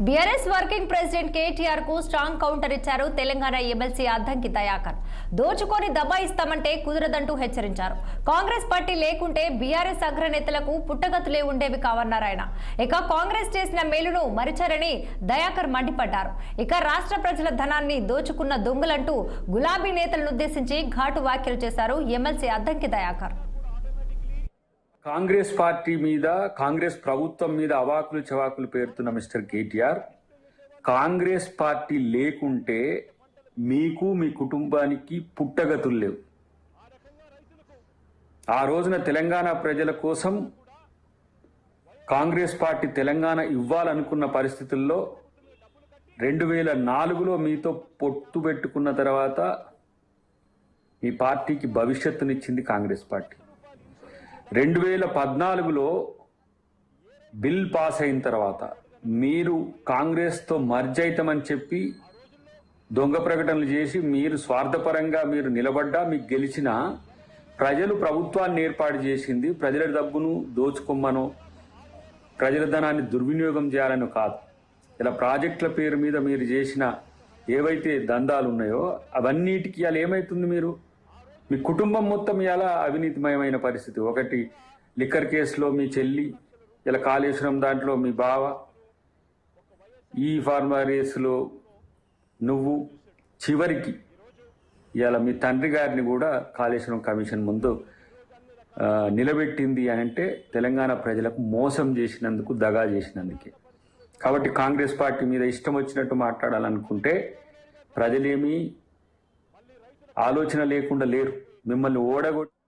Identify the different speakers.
Speaker 1: B R S working president కేటీఆర్కు strong counter ఇచ్చారు Telangana M L C Addanki Dayakar. దోచుకొని దబాయిస్తామంటే కుదరదంటూ హెచ్చరించారు. కాంగ్రెస్ పార్టీ లేకుంటే బీఆర్ఎస్ అగ్రనేతలకు పుట్టగతులే ఉండేవి కావన్నారు ఆయన ఇక కాంగ్రెస్ చేసిన మేలును మరిచారని దయాకర్ మండిపడ్డారు. ఇక రాష్ట్ర ప్రజల ధనాన్ని దోచుకున్న దొంగలంటూ గులాబీ నేతలను ఉద్దేశించి ఘాటు వ్యాఖ్యలు చేశారు M L C Addanki Dayakar.
Speaker 2: Congress party మీద కాంగ్రెస్ ప్రభుత్వం మీద అవాకులు చవాకులు పేరుతున్న mister K T R Congress party లేకుంటే మీకు మీ కుటుంబానికి పుట్టగతులు లేవు. ఆ రోజున తెలంగాణ ప్రజల కోసం కాంగ్రెస్ పార్టీ తెలంగాణ ఇవ్వాలనుకున్న పరిస్థితుల్లో రెండు వేల నాలుగులో మీతో పొత్తు పెట్టుకున్న తర్వాత మీ పార్టీకి భవిష్యత్తునిచ్చింది కాంగ్రెస్ పార్టీ. రెండు వేల పద్నాలుగులో బిల్ పాస్ అయిన తర్వాత మీరు కాంగ్రెస్తో మర్జ్ అవుతామని చెప్పి దొంగ ప్రకటనలు చేసి మీరు స్వార్థపరంగా మీరు నిలబడ్డా మీకు గెలిచిన ప్రజలు ప్రభుత్వాన్ని ఏర్పాటు చేసింది ప్రజల డబ్బును దోచుకోమ్మనో ప్రజల ధనాన్ని దుర్వినియోగం చేయాలని కాదు. ఇలా ప్రాజెక్టుల పేరు మీద మీరు చేసిన ఏవైతే దందాలు ఉన్నాయో అవన్నిటికీ అలా ఏమైతుంది మీరు? మీ కుటుంబం మొత్తం ఎలా అవినీతిమయమైన పరిస్థితి. ఒకటి లిక్కర్ కేసులో మీ చెల్లి ఇలా కాళేశ్వరం దాంట్లో మీ బావ ఈ ఫార్మా రేసులో నువ్వు చివరికి ఇలా మీ తండ్రి గారిని కూడా కాళేశ్వరం కమిషన్ ముందు నిలబెట్టింది అని అంటే తెలంగాణ ప్రజలకు మోసం చేసినందుకు దగా చేసినందుకే. కాబట్టి కాంగ్రెస్ పార్టీ మీద ఇష్టం వచ్చినట్టు మాట్లాడాలనుకుంటే ప్రజలేమీ ఆలోచన లేకుండా లేరు. మిమ్మల్ని ఓడగొట్టి